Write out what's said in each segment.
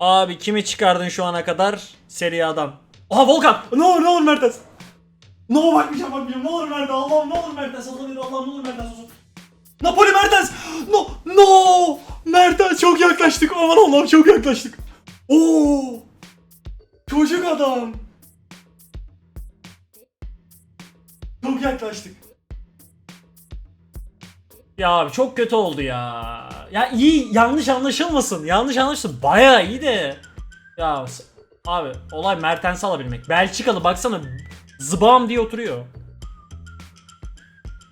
Abi kimi çıkardın şu ana kadar? Seri adam. Aha Volkan. Ne olur ne olur Mertens. Ne olur bakmayacağım bakmayacağım. Ne olur Mertens. Allah'ım ne olur Mertens. Allah'ım Allah'ım ne olur Mertens olsun. Napoli Mertens. No. No. Mertens çok yaklaştık. Aman Allah'ım çok yaklaştık. Oo. Çocuk adam. Çok yaklaştık. Ya abi çok kötü oldu ya. Ya iyi yanlış anlaşılmasın. Yanlış anlaşılmasın. Bayağı iyi de. Ya abi olay Mertens'i alabilmek. Belçikalı baksana zıbam diye oturuyor.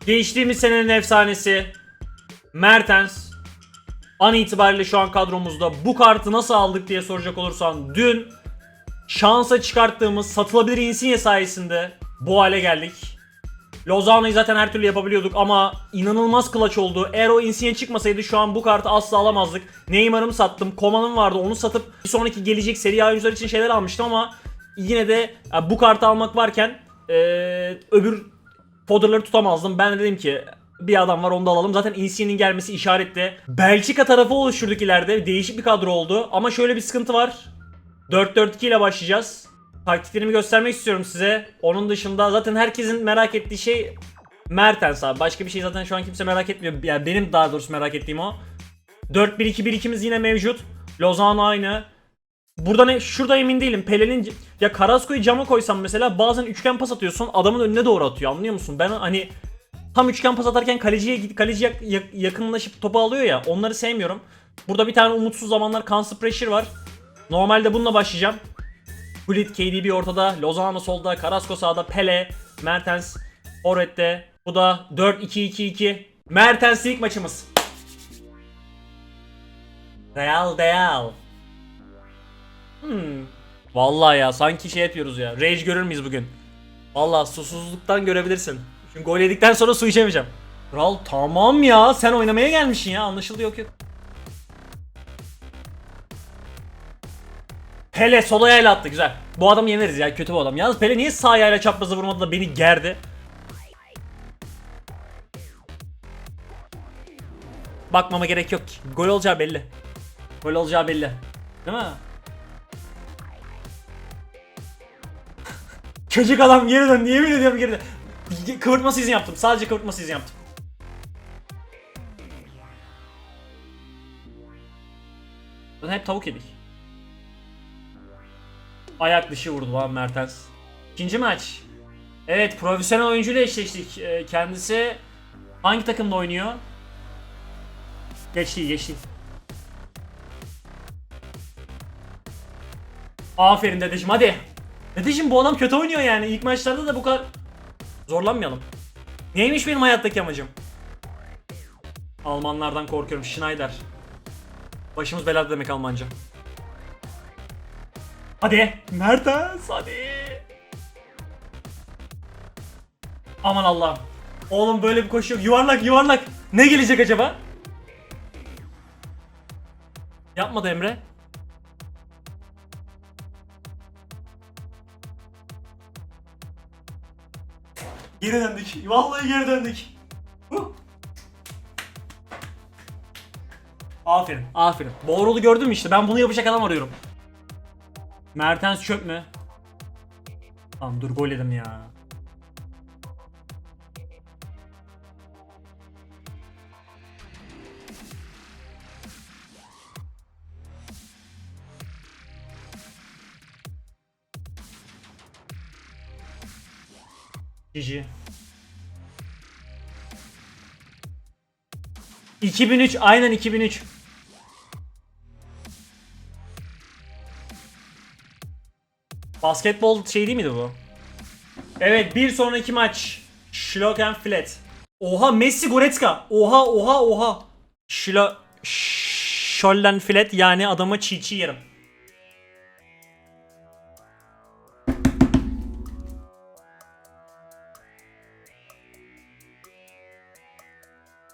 Geçtiğimiz senenin efsanesi Mertens an itibariyle şu an kadromuzda bu kartı nasıl aldık diye soracak olursan dün şansa çıkarttığımız satılabilir Insigne sayesinde bu hale geldik. Lozano'yu zaten her türlü yapabiliyorduk ama inanılmaz clutch oldu. Eğer o Insigne çıkmasaydı şu an bu kartı asla alamazdık. Neymar'ımı sattım. Coman'ım vardı onu satıp bir sonraki gelecek seri oyuncular için şeyler almıştım ama yine de bu kartı almak varken eee, öbür fodderları tutamazdım. Ben de dedim ki bir adam var onu da alalım. Zaten Insigne'nin gelmesi işaretle. Belçika tarafı oluşturduk ileride. Değişik bir kadro oldu. Ama şöyle bir sıkıntı var. 4-4-2 ile başlayacağız. Taktiklerimi göstermek istiyorum size. Onun dışında zaten herkesin merak ettiği şey Mertens abi. Başka bir şey zaten şu an kimse merak etmiyor. Yani benim daha doğrusu merak ettiğim o. 4-1-2-1-2'miz yine mevcut. Lozano aynı. Burada ne? Şurada emin değilim. Pele'nin ya Carrasco'yu cama koysam mesela bazen üçgen pas atıyorsun. Adamın önüne doğru atıyor. Anlıyor musun? Ben hani tam üçgen pas atarken kaleciye kaleci yak- yak- yakınlaşıp topu alıyor ya. Onları sevmiyorum. Burada bir tane umutsuz zamanlar Constant Pressure var. Normalde bununla başlayacağım. Gullit, KDB ortada, Lozano solda, Carrasco sağda, Pele, Mertens Forvet'te. Bu da 4-2-2-2. Mertens ilk maçımız. Real Real. Hmm. Vallahi ya sanki şey yapıyoruz ya. Rage görür müyüz bugün? Vallahi susuzluktan görebilirsin. Çünkü gol yedikten sonra su içemeyeceğim. Kral tamam ya sen oynamaya gelmişsin ya anlaşıldı yok yok. Pele sol ayağıyla attı güzel. Bu adamı yeneriz ya kötü bu adam. Yalnız Pele niye sağ ayağıyla çaprazı vurmadı da beni gerdi? Bakmama gerek yok ki. Gol olacağı belli. Gol olacağı belli. Değil mi? Çocuk adam geri dön. Yemin ediyorum geri dön. Kıvırtması izin yaptım. Sadece kıvırtması izin yaptım. Zaten hep tavuk yedik. Ayak dışı vurdu lan Mertens. İkinci maç. Evet profesyonel oyuncuyla eşleştik. Ee, Kendisi hangi takımda oynuyor? Geçti geçti. Aferin dedeciğim hadi. Dedeciğim bu adam kötü oynuyor yani. İlk maçlarda da bu kadar zorlanmayalım. Neymiş benim hayattaki amacım? Almanlardan korkuyorum. Schneider. Başımız belada demek Almanca. Hadi. Mertens hadi. Aman Allah'ım. Oğlum böyle bir koşu yok. Yuvarlak yuvarlak. Ne gelecek acaba? Yapmadı Emre. Geri döndük. Vallahi geri döndük. Aferin, aferin. Borolu gördün mü işte? Ben bunu yapacak adam arıyorum. Mertens çöp mü? Tamam dur gol yedim ya. GG. 2003 aynen 2003. Basketbol şey değil miydi bu? Evet bir sonraki maç. Schlocken Flat. Oha Messi Goretzka. Oha oha oha. Schlo Schollen Flat yani adama çiğ çiğ yerim.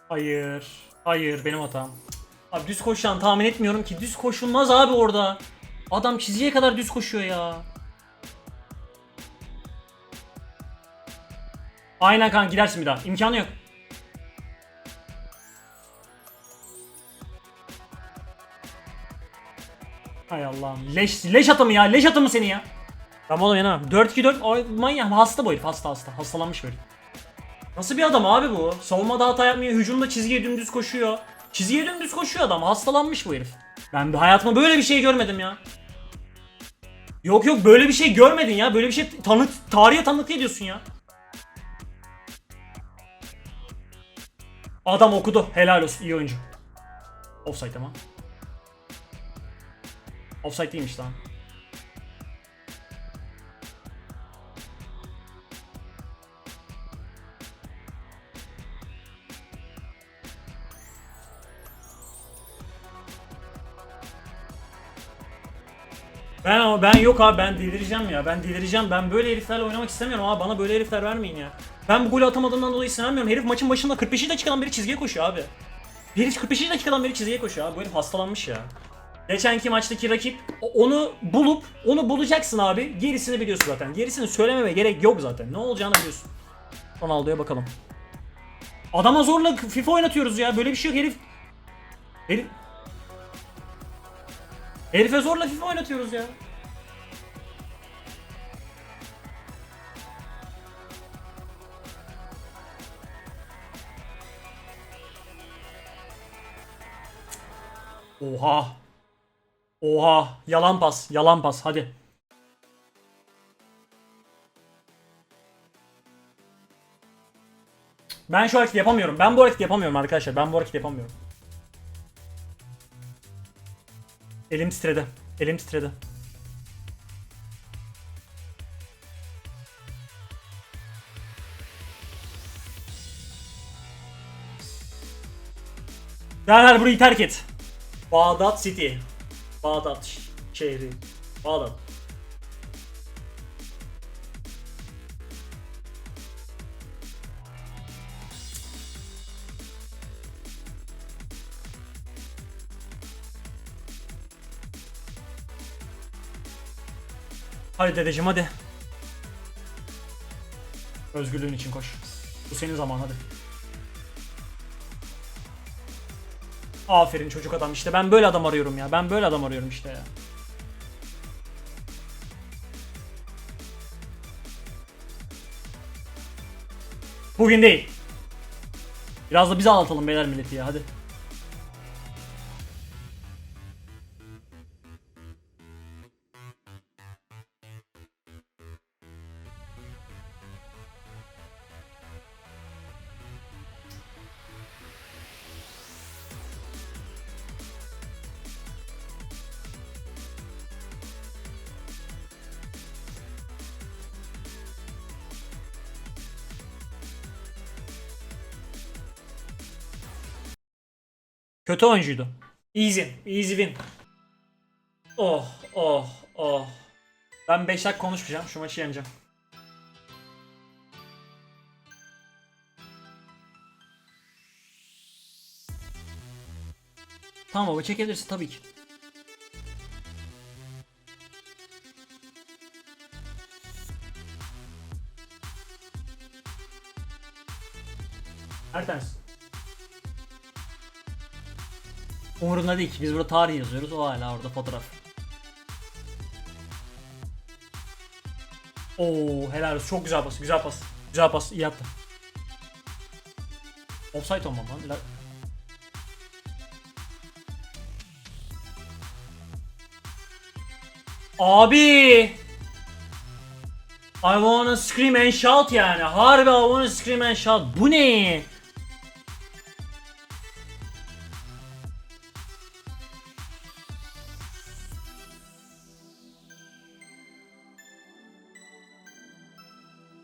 Hayır. Hayır benim hatam. Abi düz koşan tahmin etmiyorum ki. Düz koşulmaz abi orada. Adam çizgiye kadar düz koşuyor ya. Aynen kanka gidersin bir daha. İmkanı yok. Hay Allah'ım. Leş, leş atımı ya. Leş atımı seni ya. Tamam oğlum yenemem. 4-2-4. Ay, Manyak. Hasta bu herif. Hasta hasta. Hastalanmış böyle. Nasıl bir adam abi bu? Savunmada hata yapmıyor. Hücumda çizgiye dümdüz koşuyor. Çizgiye dümdüz koşuyor adam. Hastalanmış bu herif. Ben bir hayatımda böyle bir şey görmedim ya. Yok yok böyle bir şey görmedin ya. Böyle bir şey tanık tarihe tanık ediyorsun ya. Adam okudu. Helal olsun. iyi oyuncu. Offside ama. Offside değilmiş lan. Ben ama ben yok abi ben delireceğim ya. Ben delireceğim. Ben böyle heriflerle oynamak istemiyorum abi. Bana böyle herifler vermeyin ya. Ben bu golü atamadığımdan dolayı sinirlenmiyorum. Herif maçın başında 45. dakikadan beri çizgiye koşuyor abi. Herif 45. dakikadan beri çizgiye koşuyor abi. Bu herif hastalanmış ya. Geçenki maçtaki rakip onu bulup onu bulacaksın abi. Gerisini biliyorsun zaten. Gerisini söylememe gerek yok zaten. Ne olacağını biliyorsun. Ronaldo'ya bakalım. Adama zorla FIFA oynatıyoruz ya. Böyle bir şey yok herif. Herif Herife zorla FIFA oynatıyoruz ya. Oha. Oha. Yalan pas. Yalan pas. Hadi. Ben şu hareketi yapamıyorum. Ben bu hareketi yapamıyorum arkadaşlar. Ben bu hareketi yapamıyorum. Elim titredi. Elim titredi. Derhal burayı terk et. Bağdat City. Bağdat şehri. Bağdat. Hadi dedeciğim hadi. Özgürlüğün için koş. Bu senin zaman hadi. Aferin çocuk adam işte ben böyle adam arıyorum ya. Ben böyle adam arıyorum işte ya. Bugün değil. Biraz da biz anlatalım beyler milleti ya hadi. Kötü oyuncuydu. Easy. Easy win. Oh oh oh. Ben 5 dakika konuşmayacağım. Şu maçı yeneceğim. Tamam baba çekebilirsin tabii ki. Ertens. Umurunda değil ki biz burada tarih yazıyoruz o hala orada fotoğraf. Oo helal olsun çok güzel pas güzel pas güzel pas iyi attı. Offside olmam lan. La- Abi I wanna scream and shout yani. Harbi I wanna scream and shout. Bu ne?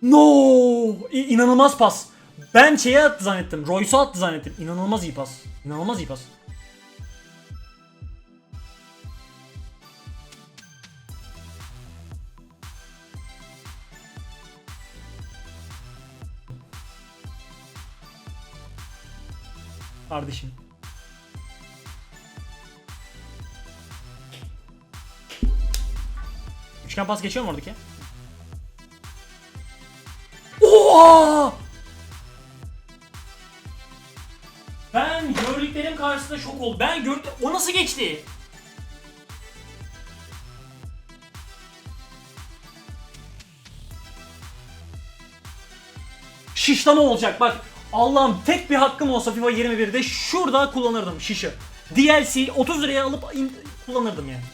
No! İ- inanılmaz pas. Ben şeye attı zannettim. Royce'a attı zannettim. İnanılmaz iyi pas. İnanılmaz iyi pas. Kardeşim. Üçgen pas geçiyor mu oradaki? Ben gördüklerim karşısında şok oldum. Ben gördüm. O nasıl geçti? Şişlama olacak bak. Allah'ım tek bir hakkım olsa FIFA 21'de şurada kullanırdım şişi. DLC 30 liraya alıp kullanırdım yani.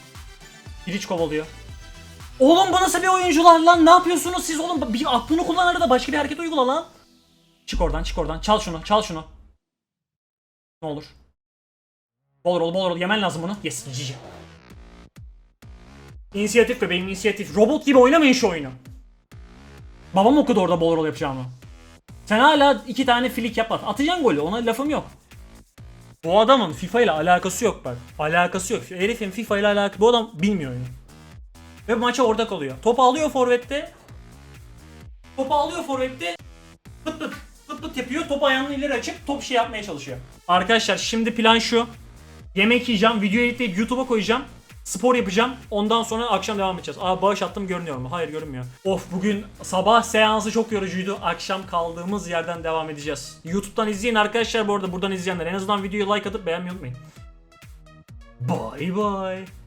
Biriç kovalıyor. Oğlum bu nasıl bir oyuncular lan? Ne yapıyorsunuz siz oğlum? Bir aklını kullan arada başka bir hareket uygula lan. Çık oradan çık oradan. Çal şunu çal şunu. Ne olur. Bol rol bol rol yemen lazım bunu. Yes cici. İnisiyatif bebeğim inisiyatif. Robot gibi oynamayın şu oyunu. Babam okudu orada bol rol yapacağımı. Sen hala iki tane flick yap at. Atacaksın golü ona lafım yok. Bu adamın FIFA ile alakası yok bak. Alakası yok. Herifin FIFA ile alakası. Bu adam bilmiyor oyunu. Ve maça orada kalıyor. Topu alıyor forvette. Topu alıyor forvette. Pıt pıt pıt pıt yapıyor. Topu ayağını ileri açıp top şey yapmaya çalışıyor. Arkadaşlar şimdi plan şu. Yemek yiyeceğim, video editleyip YouTube'a koyacağım. Spor yapacağım. Ondan sonra akşam devam edeceğiz. Aa bağış attım görünüyor mu? Hayır görünmüyor. Of bugün sabah seansı çok yorucuydu. Akşam kaldığımız yerden devam edeceğiz. YouTube'dan izleyin arkadaşlar bu arada buradan izleyenler. En azından videoyu like atıp beğenmeyi unutmayın. Bye bye.